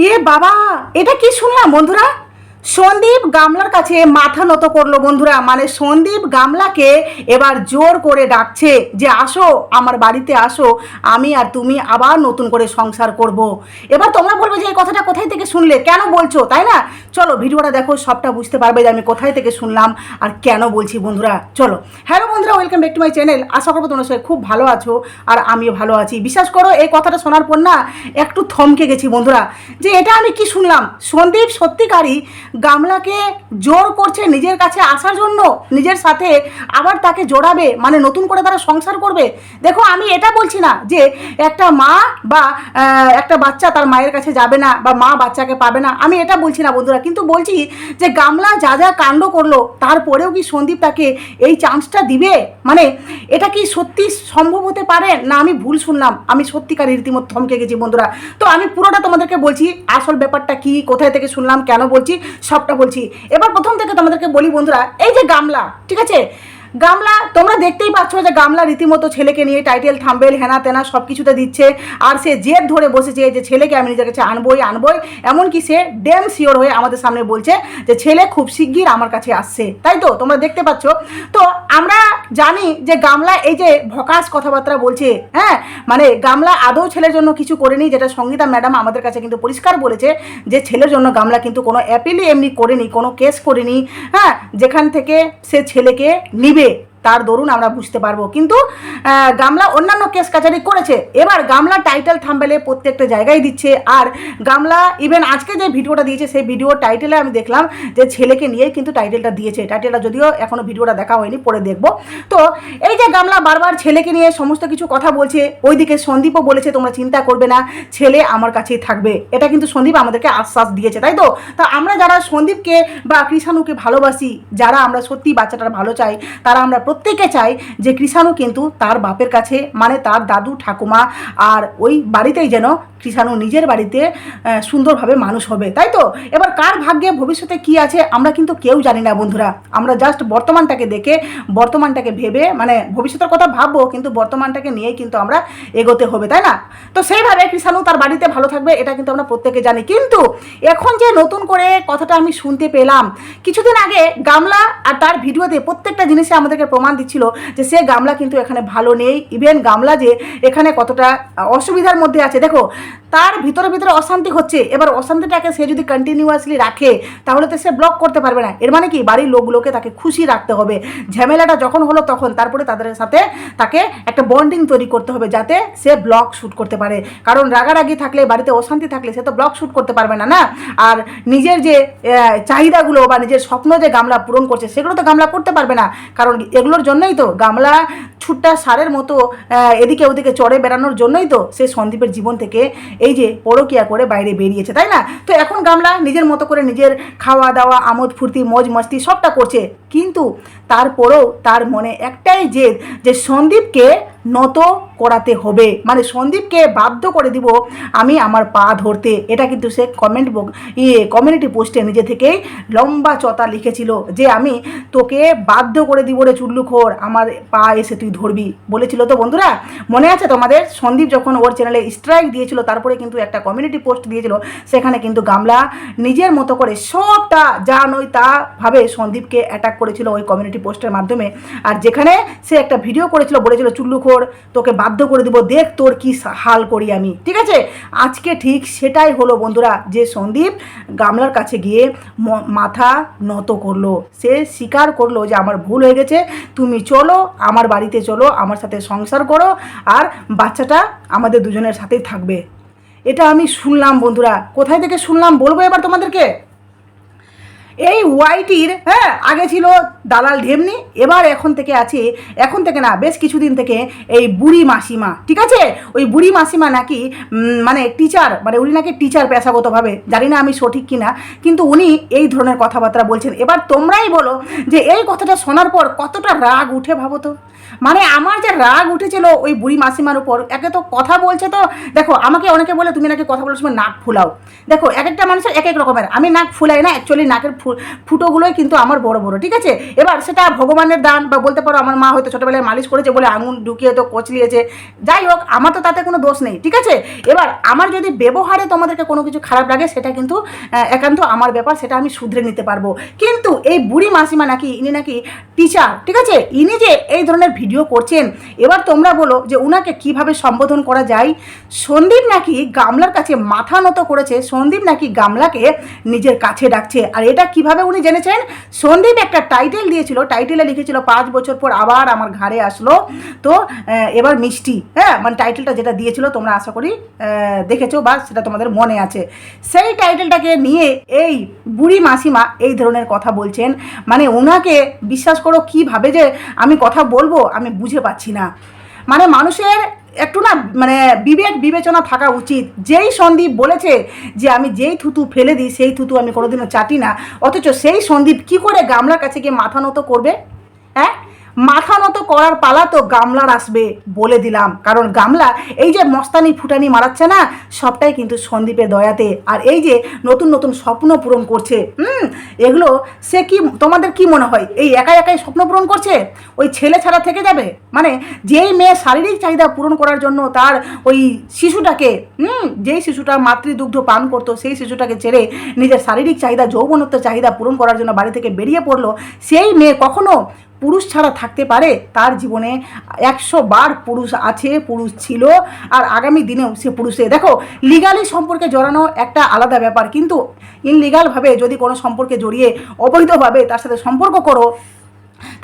এ বাবা এটা কি শুনলাম বন্ধুরা? সন্দীপ গামলার কাছে মাথা নত করল বন্ধুরা। মানে সন্দীপ গামলাকে এবার জোর করে ডাকছে যে, আসো, আমার বাড়িতে আসো। আমি আর তুমি আবার নতুন করে সংসার করব। এবার তোমরা বলবে যে, এই কথাটা কোথায় থেকে শুনলে? কেন বলছো? তাই না? চলো, ভিডিওটা দেখো, সবটা বুঝতে পারবে যে, আমি কোথায় থেকে শুনলাম আর কেন বলছি বন্ধুরা। চলো। হ্যালো বন্ধুরা, welcome back to my channel. আশা করব তোমরা সবাই খুব ভালো আছো আর আমিও ভালো আছি। বিশ্বাস করো, এই কথাটা শোনার পর না, একটু থমকে গেছি বন্ধুরা। যে, এটা আমি কি শুনলাম? সন্দীপ সত্যিকারই গামলাকে জোর করছে নিজের কাছে আসার জন্য, নিজের সাথে আবার তাকে জোড়াবে মানে নতুন করে তারা সংসার করবে। দেখো, আমি এটা বলছি না যে একটা মা বা একটা বাচ্চা তার মায়ের কাছে যাবে না বা মা বাচ্চাকে পাবে না। আমি এটা বলছি না, বন্ধুরা। কিন্তু বলছি যে গামলা যা যা কাণ্ড করল, তারপরেও কি সন্দীপ তাকে এই চান্সটা দিবে? মানে এটা কি সত্যি সম্ভব হতে পারে না আমি ভুল শুনলাম? আমি সত্যিকার রীতিমতো থমকে গেছি, বন্ধুরা। তো আমি পুরোটা তোমাদেরকে বলছি, আসল ব্যাপারটা কি, কোথায় থেকে শুনলাম, কেন বলছি? সবটা বলছি। এবার প্রথম থেকে তোমাদেরকে বলি বন্ধুরা এই যে গামলা ঠিক আছে? গামলা, তোমরা দেখতেই পাচ্ছ যে গামলা রীতিমতো ছেলেকে নিয়ে টাইটেল থাম্বেল হেনা তেনা সব কিছুতে দিচ্ছে। আর সে জেদ ধরে বসেছে যে ছেলেকে আমি নিজের কাছে আনবই আনবই। এমনকি সে ডেম শিওর হয়ে আমাদের সামনে বলছে যে ছেলে খুব শিগগির আমার কাছে আসছে। তাই তো? তোমরা দেখতে পাচ্ছ? তো আমরা জানি যে গামলা এই যে ভকাস কথাবার্তা বলছে হ্যাঁ? মানে গামলা আদৌ ছেলের জন্য কিছু করেনি, যেটা সঙ্গীতা ম্যাডাম আমাদের কাছে কিন্তু পরিষ্কার বলেছে যে ছেলের জন্য গামলা কিন্তু কোনো অ্যাপিলই এমনি করেনি, কোনো কেস করেনি হ্যাঁ? যেখান থেকে সে ছেলেকে নিবে। হবে তার দরুন আমরা বুঝতে পারব। কিন্তু গামলা অন্যান্য কেস কাচারি করেছে। এবার গামলা টাইটেল থাম্বেলে প্রত্যেকটা জায়গায় দিচ্ছে। আর গামলা ইভেন আজকে যে ভিডিওটা দিয়েছে, সেই ভিডিও টাইটেলে আমি দেখলাম যে ছেলেকে নিয়ে কিন্তু টাইটেলটা দিয়েছে। টাইটেলটা যদিও এখনও ভিডিওটা দেখা হয়নি, পরে দেখব। তো, এই যে গামলা বারবার ছেলেকে নিয়ে সমস্ত কিছু কথা বলছে, ওইদিকে সন্দীপও বলেছে, তোমরা চিন্তা করবে না, ছেলে আমার কাছেই থাকবে। এটা কিন্তু সন্দীপ আমাদেরকে আশ্বাস দিয়েছে, তাই তো? তা আমরা যারা সন্দীপকে বা কৃষাণুকে ভালোবাসি, যারা আমরা সত্যি বাচ্চাটার ভালো চাই, তারা আমরা প্রত্যেকে চাই যে কৃষাণু কিন্তু তার বাপের কাছে মানে তার দাদু, ঠাকুমা আর ওই বাড়িতেই যেন কৃষাণু নিজের বাড়িতে সুন্দরভাবে মানুষ হবে। তাই তো? এবার কার ভাগ্যে ভবিষ্যতে কি আছে আমরা কিন্তু কেউ জানি না বন্ধুরা। আমরা জাস্ট বর্তমানটাকে দেখে, বর্তমানটাকে ভেবে মানে ভবিষ্যতের কথা ভাববো, কিন্তু বর্তমানটাকে নিয়েই কিন্তু আমরা এগোতে হবে, তাই না? তো সেইভাবে কৃষাণু তার বাড়িতে ভালো থাকবে, এটা কিন্তু আমরা প্রত্যেকে জানি। কিন্তু এখন যে নতুন করে কথাটা আমি শুনতে পেলাম, কিছুদিন আগে গামলা আর তার ভিডিওতে প্রত্যেকটা জিনিসে আমাদেরকে প্রমাণ দিচ্ছিল যে সে গামলা কিন্তু এখানে ভালো নেই। ইভেন গামলা যে এখানে কতটা অসুবিধার মধ্যে আছে। দেখো, তার ভিতরে ভিতরে অশান্তি হচ্ছে। এবার অশান্তিটাকে সে যদি কন্টিনিউয়াসলি রাখে, তাহলে তো সে ব্লক করতে পারবে না। এর মানে কি? বাড়ির লোকগুলোকে তাকে খুশি রাখতে হবে। ঝামেলাটা যখন হলো তখন তারপরে তাদের সাথে তাকে একটা বন্ডিং তৈরি করতে হবে, যাতে সে ব্লক শ্যুট করতে পারে। কারণ রাগারাগি থাকলে, বাড়িতে অশান্তি থাকলে সে তো ব্লক শ্যুট করতে পারবে না না? আর নিজের যে চাহিদাগুলো বা নিজের স্বপ্ন যে গামলা পূরণ করছে, সেগুলো তো গামলা করতে পারবে না। কারণ এগুলোর জন্যই তো, গামলা ছুট্টা সারের মতো এদিকে ওদিকে চড়ে বেড়ানোর জন্যই তো সে সন্দীপের জীবন থেকে এই যে পরকিয়া করে বাইরে বেরিয়েছে, তাই না? তো এখন গামলা নিজের মতো করে নিজের খাওয়া দাওয়া, আমোদ ফুর্তি, মজ মস্তি সবটা করছে। কিন্তু তারপরেও তার মনে একটাই জেদ যে সন্দীপকে নত করাতে হবে। মানে সন্দীপকে বাধ্য করে দিব আমি আমার পা ধরতে। এটা কিন্তু সে কমেন্ট ইয়ে কমিউনিটি পোস্টে নিজে থেকেই লম্বা চতা লিখেছিল যে আমি তোকে বাধ্য করে দিব রে চুল্লুখোর, আমার পা এসে তুই ধরবি। বলেছিল তো বন্ধুরা, মনে আছে তোমাদের? সন্দীপ যখন ওর চ্যানেলে স্ট্রাইক দিয়েছিল, তারপরে কিন্তু একটা কমিউনিটি পোস্ট দিয়েছিল, সেখানে কিন্তু গামলা নিজের মতো করে সবটা যা নয় তা ভাবে সন্দীপকে অ্যাটাক করেছিল ওই কমিউনিটি পোস্টের মাধ্যমে। আর যেখানে সে একটা ভিডিও করেছিল, বলেছিল চুল্লুখোর তোকে বাধ্য করে দিব। দেখ তোর কি হাল করি আমি। ঠিক আছে? আজকে ঠিক সেটাই হলো বন্ধুরা যে সন্দীপ গামলার কাছে গিয়ে মাথা নত করল। সে স্বীকার করল যে আমার ভুল হয়ে গেছে, তুমি চলো, আমার বাড়িতে চলো, আমার সাথে সংসার করো আর বাচ্চাটা আমাদের দুজনের সাথেই থাকবে। এটা আমি শুনলাম বন্ধুরা। কোথায় থেকে শুনলাম? বলব এবার তোমাদেরকে? এই ওয়াইটির হ্যাঁ আগে ছিল দালাল ঢেমনি, এবার এখন থেকে আছে, এখন থেকে না, বেশ কিছুদিন থেকে এই বুড়ি মাসিমা, ঠিক আছে? ওই বুড়ি মাসিমা নাকি মানে টিচার মানে উনি নাকি টিচার পেশাগতভাবে, জানি না আমি সঠিক কিনা, কিন্তু উনি এই ধরনের কথাবার্তা বলছেন। এবার তোমরাই বলো যে এই কথাটা শোনার পর কতটা রাগ উঠে ভাবো তো? মানে আমার যে রাগ উঠেছিল ওই বুড়ি মাসিমার উপর, একে তো কথা বলছে তো, দেখো, আমাকে অনেকে বলে তুমি নাকি কথা বলার সময় নাক ফুলাও। দেখো, এক একটা মানুষের এক এক রকমের, আমি নাক ফুলাই না অ্যাকচুয়ালি নাকের ফু ফু- ফুটোগুলোই কিন্তু আমার বড় বড়, ঠিক আছে? এবার সেটা ভগবানের দান বা বলতে পারো আমার মা হয়তো ছোটোবেলায় মালিশ করেছে বলে আঙুল ঢুকিয়ে তো কচলিয়েছে। যাই হোক, আমার তো তাতে কোনো দোষ নেই, ঠিক আছে? এবার আমার যদি ব্যবহারে তোমাদেরকে কোনো কিছু খারাপ লাগে, সেটা কিন্তু একান্ত আমার ব্যাপার, সেটা আমি শুধরে নিতে পারব। কিন্তু এই বুড়ি মাসিমা নাকি, ইনি নাকি টিচার ঠিক আছে? ইনি যে এই ধরনের ভিডিও করছেন, এবার তোমরা বলো যে উনাকে কীভাবে সম্বোধন করা যায়? সন্দীপ নাকি গামলার কাছে মাথা নত করেছে, সন্দীপ নাকি গামলাকে নিজের কাছে ডাকছে, আর এটা কীভাবে উনি জেনেছেন? সন্দীপ একটা টাইটেল দিয়েছিল টাইটেলে লিখেছিল, পাঁচ বছর পর আবার আমার ঘাড়ে আসলো। তো এবার মিষ্টি হ্যাঁ মানে টাইটেলটা যেটা দিয়েছিল, তোমরা আশা করি দেখেছ বা সেটা তোমাদের মনে আছে। সেই টাইটেলটাকে নিয়ে এই বুড়ি মাসিমা এই ধরনের কথা বলছেন। মানে ওনাকে বিশ্বাস করো কীভাবে যে আমি কথা বলব, আমি বুঝে পাচ্ছি না। মানে মানুষের একটু না মানে বিবেক বিবেচনা থাকা উচিত। যেই সন্দীপ বলেছে যে আমি যেই থুতু ফেলে দিই, সেই থুতু আমি কোনোদিনও চাটি না। অথচ সেই সন্দীপ কি করে গামলার কাছে গিয়ে মাথা নত করবে? হ্যাঁ? মাথা নত করার পালা তো গামলার আসবে বলে দিলাম। কারণ গামলা এই যে মস্তানি ফুটানি মারাচ্ছে না, সবটাই কিন্তু সন্দীপের দয়াতে। আর এই যে নতুন নতুন স্বপ্ন পূরণ করছে, হুম, এগুলো সে কি, তোমাদের কি মনে হয়? এই একাই একাই স্বপ্ন পূরণ করছে? ওই ছেলে ছাড়া থেকে যাবে? মানে যেই মেয়ে শারীরিক চাহিদা পূরণ করার জন্য তার ওই শিশুটাকে, হুম, যেই শিশুটা মাতৃদুগ্ধ পান করতো, সেই শিশুটাকে ছেড়ে নিজের শারীরিক চাহিদা, যৌবনত্ব চাহিদা পূরণ করার জন্য বাড়ি থেকে বেরিয়ে পড়ল, সেই মেয়ে কখনো পুরুষ ছাড়া থাকতে পারে, তার জীবনে একশো বার পুরুষ আছে, পুরুষ ছিল, আর আগামী দিনেও সে পুরুষে। দেখো লিগালি সম্পর্কে জড়ানো একটা আলাদা ব্যাপার, কিন্তু ইনলিগালভাবে যদি কোনো সম্পর্কে জড়িয়ে অবৈধভাবে তার সাথে সম্পর্ক করো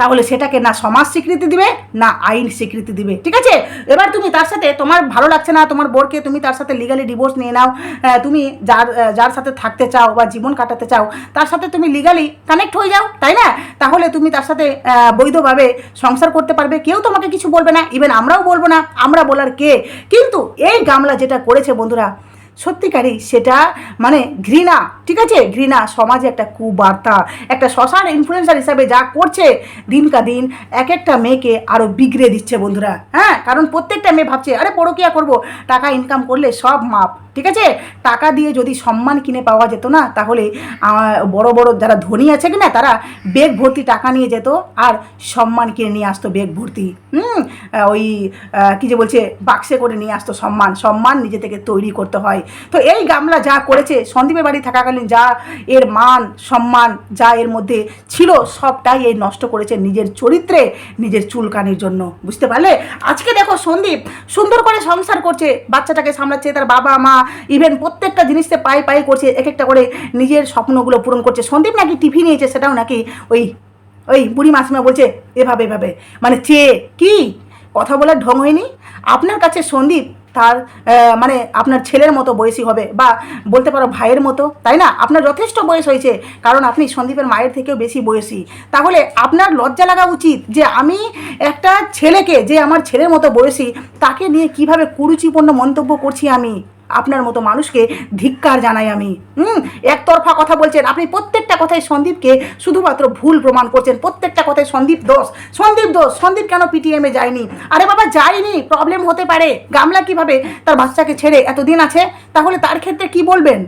তাহলে সেটাকে না সমাজ স্বীকৃতি দিবে, না আইন স্বীকৃতি দিবে। ঠিক আছে? এবার তুমি তার সাথে, তোমার ভালো লাগছে না, তোমার বোরকে তুমি তার সাথে লিগালি ডিভোর্স নিয়ে নাও তুমি যার যার সাথে থাকতে চাও বা জীবন কাটাতে চাও, তার সাথে তুমি লিগালি কানেক্ট হয়ে যাও, তাই না? তাহলে তুমি তার সাথে বৈধভাবে সংসার করতে পারবে, কেউ তোমাকে কিছু বলবে না ইভেন আমরাও বলব না, আমরা বলার কে? কিন্তু এই গামলা যেটা করেছে বন্ধুরা সত্যিকারই সেটা মানে ঘৃণা, ঠিক আছে? ঘৃণা সমাজে একটা কুবার্তা, একটা শ্মশান ইনফ্লুয়েন্সার হিসাবে যা করছে দিনকা দিন এক একটা মেয়েকে আরও বিগড়ে দিচ্ছে বন্ধুরা হ্যাঁ? কারণ প্রত্যেকটা মেয়ে ভাবছে, আরে পরকিয়া করব? টাকা ইনকাম করলে সব মাপ। ঠিক আছে? টাকা দিয়ে যদি সম্মান কিনে পাওয়া যেত না, তাহলে বড় বড় যারা ধনী আছে কিনা, তারা বেগ ভর্তি টাকা নিয়ে যেত আর সম্মান কিনে নিয়ে আসতো বেগ ভর্তি। হুম? ওই কী যে বলছে, বাক্সে করে নিয়ে আসতো সম্মান। সম্মান নিজে থেকে তৈরি করতে হয়। তো এই গামলা যা করেছে, সন্দীপের বাড়ি থাকাকালীন যা এর মান, সম্মান যা এর মধ্যে ছিল, সবটাই এই নষ্ট করেছে নিজের চরিত্রে, নিজের চুলকানির জন্য। বুঝতে পারলে? আজকে দেখো সন্দীপ সুন্দর করে সংসার করছে, বাচ্চাটাকে সামলাচ্ছে, তার বাবা, মা ইভেন প্রত্যেকটা জিনিসতে পাই পাই করছে এক একটা করে নিজের স্বপ্নগুলো পূরণ করছে। সন্দীপ নাকি টিভি নিয়েছে, সেটাও নাকি ওই ওই বুড়ি মাসিমা বলছে, এভাবে এভাবে। মানে চেয়ে কি? কথা বলার ঢং হয়নি? আপনার কাছে সন্দীপ তার মানে আপনার ছেলের মতো বয়সী হবে বা বলতে পারো ভাইয়ের মতো, তাই না? আপনার যথেষ্ট বয়স হয়েছে, কারণ আপনি সন্দীপের মায়ের থেকেও বেশি বয়সী। তাহলে আপনার লজ্জা লাগা উচিত যে আমি একটা ছেলেকে, যে আমার ছেলের মতো বয়সী, তাকে নিয়ে কীভাবে কুরুচিপূর্ণ মন্তব্য করছি আমি? আপনার মতো মানুষকে ধিক্কার জানাই আমি। হুম? একতরফা কথা বলছেন। আপনি প্রত্যেকটা কথায় সন্দীপকে শুধুমাত্র ভুল প্রমাণ করছেন। প্রত্যেকটা কথায় সন্দীপ দোষ। সন্দীপ দোষ। সন্দীপ কেন পিটিএমে যায়নি? আরে বাবা, যায়নি। প্রবলেম হতে পারে। গামলা কীভাবে তার বাচ্চাকে ছেড়ে এতদিন আছে? তাহলে তার ক্ষেত্রে কি বলবেন?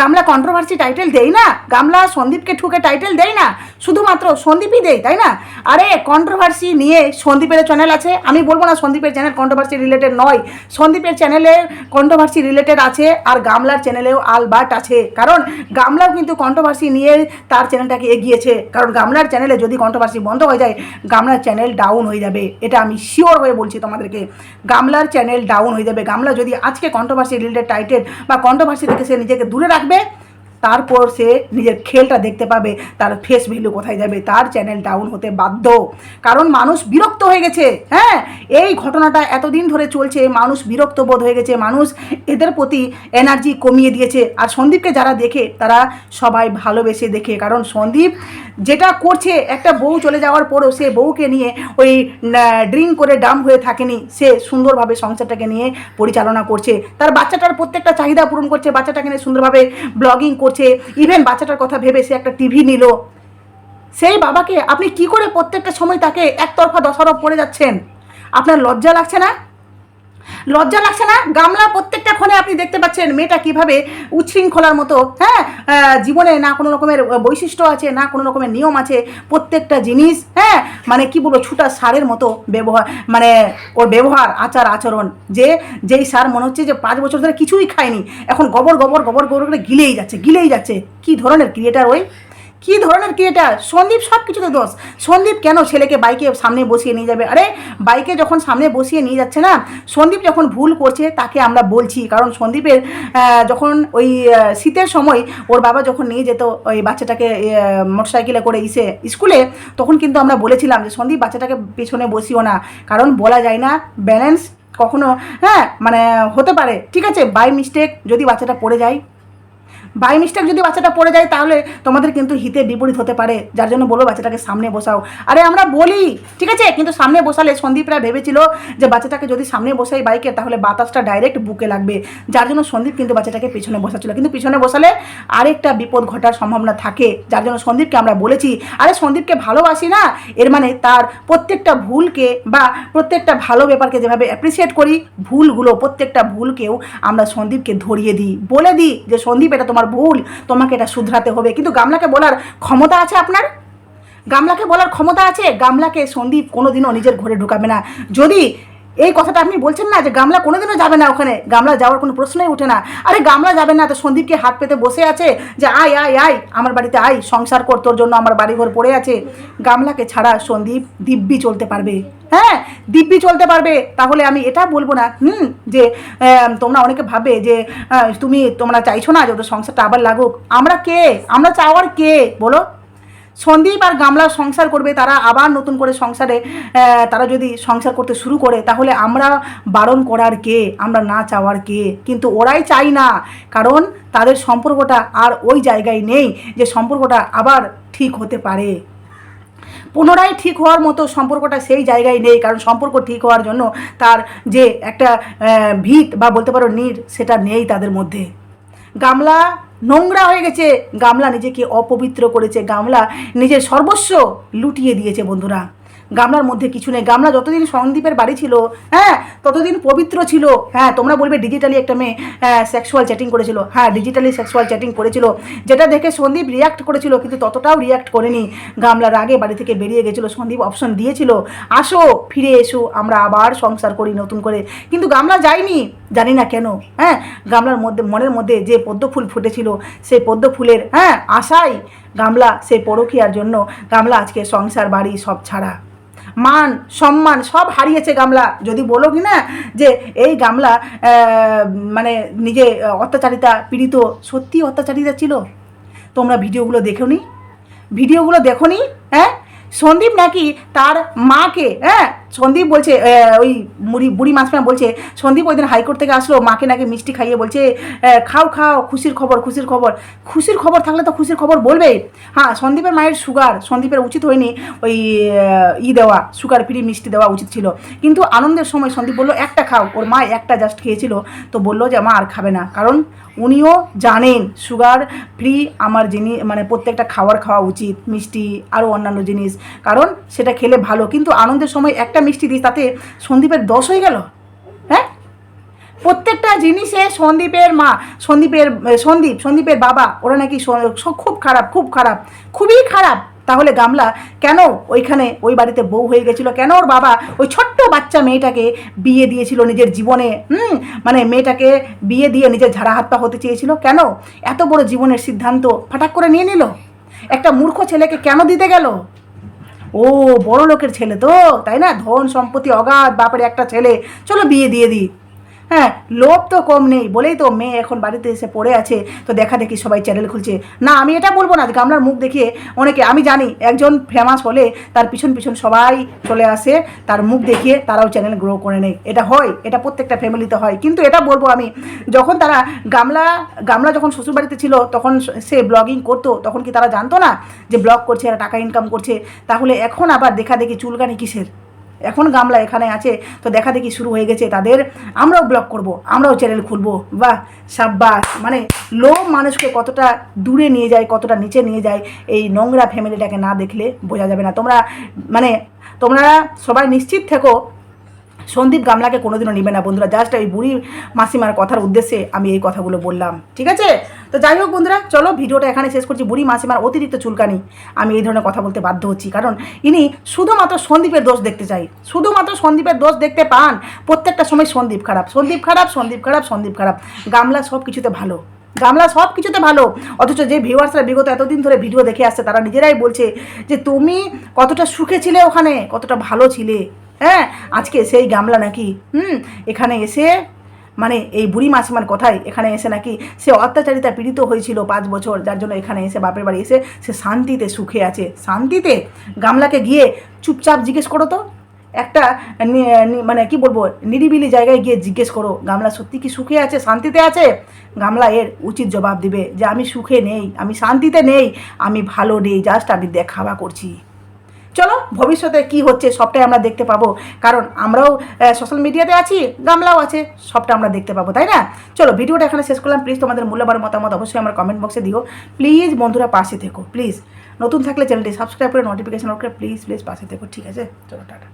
গামলা কন্ট্রোভার্সি টাইটেল দেয় না, গামলা সন্দীপকে ঠুকে টাইটেল দেয় না, শুধুমাত্র সন্দীপই দেয় তাই না? আরে কন্ট্রোভার্সি নিয়ে সন্দীপের চ্যানেল আছে, আমি বলব না সন্দীপের চ্যানেল কন্ট্রোভার্সি রিলেটেড নয়, সন্দীপের চ্যানেলে কন্ট্রোভার্সি রিলেটেড আছে আর গামলার চ্যানেলেও আলবার্ট আছে, কারণ গামলাও কিন্তু কন্ট্রোভার্সি নিয়ে তার চ্যানেলটাকে এগিয়েছে, কারণ গামলার চ্যানেলে যদি কন্ট্রোভার্সি বন্ধ হয়ে যায়, গামলার চ্যানেল ডাউন হয়ে যাবে, এটা আমি শিওর হয়ে বলছি তোমাদেরকে, গামলার চ্যানেল ডাউন হয়ে যাবে, গামলা যদি আজকে কন্ট্রোভার্সি রিলেটেড টাইটেল বা কন্ট্রোভার্সি থেকে সে নিজেকে দূরে রাখবে তারপর সে নিজের খেলটা দেখতে পাবে, তার ফেস ভ্যালু কোথায় যাবে, তার চ্যানেল ডাউন হতে বাধ্য। কারণ মানুষ বিরক্ত হয়ে গেছে হ্যাঁ? এই ঘটনাটা এতদিন ধরে চলছে, মানুষ বিরক্ত বোধ হয়ে গেছে, মানুষ এদের প্রতি এনার্জি কমিয়ে দিয়েছে। আর সন্দীপকে যারা দেখে, তারা সবাই ভালোবেসে দেখে। কারণ সন্দীপ যেটা করছে, একটা বউ চলে যাওয়ার পরও সে বউকে নিয়ে ওই ড্রিঙ্ক করে ডাম হয়ে থাকেনি। সে সুন্দরভাবে সংসারটাকে নিয়ে পরিচালনা করছে। তার বাচ্চাটার প্রত্যেকটা চাহিদা পূরণ করছে, বাচ্চাটাকে নিয়ে সুন্দরভাবে ব্লগিং করছে ইভেন বাচ্চাটার কথা ভেবে সে একটা টিভি নিল। সেই বাবাকে আপনি কি করে প্রত্যেকটা সময় তাকে একতরফা দশারফ করে যাচ্ছেন? আপনার লজ্জা লাগছে না? লজ্জা লাগছে না? গামলা প্রত্যেকটা ক্ষণে আপনি দেখতে পাচ্ছেন মেয়েটা কীভাবে উচ্ছৃঙ্খলার মতো হ্যাঁ? জীবনে না কোনো রকমের বৈশিষ্ট্য আছে, না কোনো রকমের নিয়ম আছে, প্রত্যেকটা জিনিস হ্যাঁ? মানে কি বলব, ছুটা সারের মতো ব্যবহার মানে ওর ব্যবহার, আচার, আচরণ, যে, যেই সার মনে হচ্ছে যে পাঁচ বছর ধরে কিছুই খায়নি, এখন গোবর গোবর গোবর গোবর করে গিলেই যাচ্ছে গিলেই যাচ্ছে। কি ধরনের ক্রিয়েটার ওই? কি ধরনের ক্রিয়েটার সন্দীপ সব কিছুতে দোষ। সন্দীপ কেন ছেলেকে বাইকে সামনে বসিয়ে নিয়ে যাবে? আরে বাইকে যখন সামনে বসিয়ে নিয়ে যাচ্ছে না, সন্দীপ যখন ভুল করছে, তাকে আমরা বলছি। কারণ সন্দীপের যখন ওই শীতের সময় ওর বাবা যখন নিয়ে যেত ওই বাচ্চাটাকে মোটরসাইকেলে করে ইসে স্কুলে তখন কিন্তু আমরা বলেছিলাম যে, সন্দীপ বাচ্চাটাকে পেছনে বসিও না। কারণ বলা যায় না ব্যালেন্স কখনো হ্যাঁ মানে হতে পারে। ঠিক আছে বাই মিস্টেক যদি বাচ্চাটা পড়ে যায় বাই মিস্টেক যদি বাচ্চাটা পড়ে যায়, তাহলে তোমাদের কিন্তু হিতে বিপরীত হতে পারে। যার জন্য বলো বাচ্চাটাকে সামনে বসাও। আরে আমরা বলি, ঠিক আছে? কিন্তু সামনে বসালে সন্দীপরা ভেবেছিল যে বাচ্চাটাকে যদি সামনে বসাই বাইকে, তাহলে বাতাসটা ডাইরেক্ট বুকে লাগবে। যার জন্য সন্দীপ কিন্তু বাচ্চাটাকে পিছনে বসাচ্ছিল। কিন্তু পিছনে বসালে আরেকটা বিপদ ঘটার সম্ভাবনা থাকে। যার জন্য সন্দীপকে আমরা বলেছি, আরে সন্দীপকে ভালোবাসি না? এর মানে তার প্রত্যেকটা ভুলকে বা প্রত্যেকটা ভালো ব্যাপারকে যেভাবে অ্যাপ্রিসিয়েট করি, ভুলগুলো প্রত্যেকটা ভুলকেও আমরা সন্দীপকে ধরিয়ে দিই। বলে দিই যে সন্দীপ, এটা তোমার ভুল, তোমাকে এটা শুধরাতে হবে। কিন্তু গামলাকে বলার ক্ষমতা আছে আপনার? গামলাকে বলার ক্ষমতা আছে? গামলাকে সন্দীপ কোনোদিনও নিজের ঘরে ঢুকাবে না। যদি এই কথাটা আপনি বলছেন না যে গামলা কোনোদিনও যাবে না ওখানে, গামলা যাওয়ার কোনো প্রশ্নই ওঠে না। আরে গামলা যাবে না, তো সন্দীপকে হাত পেতে বসে আছে যে আয় আয় আয়, আমার বাড়িতে আয়, সংসার কর, তোর জন্য আমার বাড়িঘর পড়ে আছে। গামলাকে ছাড়া সন্দীপ দিব্যি চলতে পারবে। হ্যাঁ দিব্যি চলতে পারবে। তাহলে আমি এটা বলব না। হুম, যে তোমরা অনেকে ভাবে যে তুমি তোমরা চাইছো না যে ওদের সংসারটা আবার লাগুক। আমরা কে? আমরা চাওয়ার কে? বলো। সন্দীপ আর গামলা সংসার করবে, তারা আবার নতুন করে সংসারে তারা যদি সংসার করতে শুরু করে, তাহলে আমরা বারণ করার কে? আমরা না চাওয়ার কে? কিন্তু ওরাই চাই না। কারণ তাদের সম্পর্কটা আর ওই জায়গায় নেই যে সম্পর্কটা আবার ঠিক হতে পারে। পুনরায় ঠিক হওয়ার মতো সম্পর্কটা সেই জায়গায় নেই, কারণ সম্পর্ক ঠিক হওয়ার জন্য তার যে একটা ভিত বা বলতে পারো নির, সেটা নেই তাদের মধ্যে। গামলা নোংরা হয়ে গেছে। গামলা নিজেকে অপবিত্র করেছে। গামলা নিজের সর্বস্ব লুটিয়ে দিয়েছে বন্ধুরা। গামলার মধ্যে কিছু নেই। গামলা যতদিন সন্দীপের বাড়ি ছিল হ্যাঁ ততদিন পবিত্র ছিল। হ্যাঁ তোমরা বলবে ডিজিটালি একটা মেয়ে সেক্সুয়াল চ্যাটিং করেছিল। হ্যাঁ ডিজিটালি সেক্সুয়াল চ্যাটিং করেছিল। যেটা দেখে সন্দীপ রিয়াক্ট করেছিল, কিন্তু ততটাও রিয়াক্ট করেনি। গামলার আগে বাড়ি থেকে বেরিয়ে গেছিল, সন্দীপ অপশন দিয়েছিল। আসো, ফিরে এসো, আমরা আবার সংসার করি নতুন করে। কিন্তু গামলা যায়নি, জানি না কেন। হ্যাঁ গামলার মধ্যে, মনের মধ্যে যে পদ্ম ফুল ফুটেছিল, সেই পদ্ম ফুলের হ্যাঁ আশাই গামলা সেই পরকীয়ার জন্য। গামলা আজকে সংসার, বাড়ি সব ছাড়া। মান, সম্মান, সব হারিয়েছে গামলা। যদি বলো কি না যে এই গামলা মানে নিজে অত্যাচারিতা পীড়িত, সত্যি অত্যাচারিতা ছিল? তোমরা ভিডিওগুলো দেখো নি। ভিডিওগুলো দেখো নি হ্যাঁ? সন্দীপ নাকি তার মাকে হ্যাঁ? সন্দীপ বলছে ওই মুড়ি, বুড়ি মাসমা বলছে, সন্দীপ ওই দিন হাইকোর্ট থেকে আসলো, মাকে নাকি মিষ্টি খাইয়ে বলছে খাও খাও, খুশির খবর খুশির খবর। খুশির খবর থাকলে তো খুশির খবর বলবে হ্যাঁ সন্দীপের মায়ের সুগার, সন্দীপের উচিত হয়নি ওই ই দেওয়া, সুগার ফ্রি মিষ্টি দেওয়া উচিত ছিল। কিন্তু আনন্দের সময় সন্দীপ বলল, একটা খাও। ওর মা একটা জাস্ট খেয়েছিল, তো বলল যে, মা আর খাবে না। কারণ উনিও জানেন, সুগার ফ্রি আমার জিনিস মানে প্রত্যেকটা খাবার খাওয়া উচিত, মিষ্টি, আরও অন্যান্য জিনিস। কারণ সেটা খেলে ভালো। কিন্তু আনন্দের সময় একটা মিষ্টি দিস, তাতে সন্দীপের দশ হয়ে গেল? হ্যাঁ? প্রত্যেকটা জিনিসে সন্দীপের মা, সন্দীপের সন্দীপ, সন্দীপের বাবা, ওরা নাকি খুব খারাপ খুব খারাপ, খুবই খারাপ। তাহলে গামলা, কেন ওইখানে ওই বাড়িতে বউ হয়ে গেছিল? কেন ওর বাবা ওই ছোট্ট বাচ্চা মেয়েটাকে বিয়ে দিয়েছিল নিজের জীবনে? হুম? মানে মেয়েটাকে বিয়ে দিয়ে নিজের ঝাড়া হাত পা হতে চেয়েছিল? কেন? এত বড় জীবনের সিদ্ধান্ত ফাটাক করে নিয়ে নিল? একটা মূর্খ ছেলেকে কেন দিতে গেল? ও বড় লোকের ছেলে তো, তাই না? ধন, সম্পত্তি, অগাধ, বাপের একটা ছেলে। চলো বিয়ে দিয়ে দিই। হ্যাঁ লোভ তো কম নেই, বলেই তো মেয়ে এখন বাড়িতে এসে পড়ে আছে। তো দেখা দেখি সবাই চ্যানেল খুলছে। না, আমি এটা বলব না যে গামলার মুখ দেখিয়ে অনেকে, আমি জানি একজন ফেমাস হলে তার পিছন পিছন সবাই চলে আসে, তার মুখ দেখিয়ে তারাও চ্যানেল গ্রো করে নেয়। এটা হয়, এটা প্রত্যেকটা ফ্যামিলিতে হয়। কিন্তু এটা বলব আমি, যখন তারা গামলা গামলা যখন শ্বশুরবাড়িতে ছিল, তখন সে ব্লগিং করতো, তখন কি তারা জানতো না যে ব্লগ করছে, এরা টাকা ইনকাম করছে? তাহলে এখন আবার দেখা দেখি চুলকানি কিসের? এখন গামলা এখানে আছে, তো দেখা দেখি শুরু হয়ে গেছে তাদের। আমরাও ব্লগ করব, আমরাও চ্যানেল খুলবো। বা সাব্বাস। মানে লো মানুষকে কতটা দূরে নিয়ে যায়, কতটা নিচে নিয়ে যায়, এই নোংরা ফ্যামিলিটাকে না দেখলে বোঝা যাবে না। তোমরা মানে তোমরা সবাই নিশ্চিত থেকো সন্দীপ গামলাকে কোনোদিনও নেবে না, বন্ধুরা। জাস্ট এই বুড়ি মাসিমার কথার উদ্দেশ্যে আমি এই কথাগুলো বললাম। ঠিক আছে? তো যাই হোক, বন্ধুরা, চলো ভিডিওটা এখানে শেষ করছি। বুড়ি মাসিমার অতিরিক্ত চুলকানি। আমি এই ধরনের কথা বলতে বাধ্য হচ্ছি। কারণ ইনি শুধুমাত্র সন্দীপের দোষ দেখতে চাই। শুধুমাত্র সন্দীপের দোষ দেখতে পান। প্রত্যেকটা সময় সন্দীপ খারাপ। সন্দীপ খারাপ সন্দীপ খারাপ সন্দীপ খারাপ। গামলা সব কিছুতে ভালো। গামলা সব কিছুতে ভালো। অথচ যে ভিউয়ার্সরা বিগত এতদিন ধরে ভিডিও দেখে আসছে, তারা নিজেরাই বলছে যে, তুমি কতটা সুখে ছিলে ওখানে? কতটা ভালো ছিলে? হ্যাঁ আজকে সেই গামলা নাকি, হুম, এখানে এসে মানে এই বুড়ি মাসিমার কথায় এখানে এসে নাকি সে অত্যাচারিতা পীড়িত হয়েছিল পাঁচ বছর, যার জন্য এখানে এসে বাপের বাড়ি এসে সে শান্তিতে সুখে আছে। শান্তিতে? গামলাকে গিয়ে চুপচাপ জিজ্ঞেস করো তো। একটা মানে কি বলব, নিরিবিলি জায়গায় গিয়ে জিজ্ঞেস করো, গামলা সত্যি কি সুখে আছে, শান্তিতে আছে? গামলা এর উচিত জবাব দিবে যে, আমি সুখে নেই, আমি শান্তিতে নেই, আমি ভালো নেই জাস্ট আমি দেখাবা করছি। চলো ভবিষ্যতে কি হচ্ছে সবটাই আমরা দেখতে পাবো। কারণ আমরাও সোশ্যাল মিডিয়াতে আছি, গামলাও আছে, সবটা আমরা দেখতে পাবো, তাই না? চলো ভিডিওটা এখানে শেষ করলাম। প্লিজ তোমাদের মূল্যবান মতামত অবশ্যই আমার কমেন্ট বক্সে দিও। প্লিজ বন্ধুরা পাশে থেকো প্লিজ নতুন থাকলে চ্যানেলটি সাবস্ক্রাইব করে নোটিফিকেশন করে প্লিজ প্লিজ পাশে থেকো, ঠিক আছে? চলো, টাটা।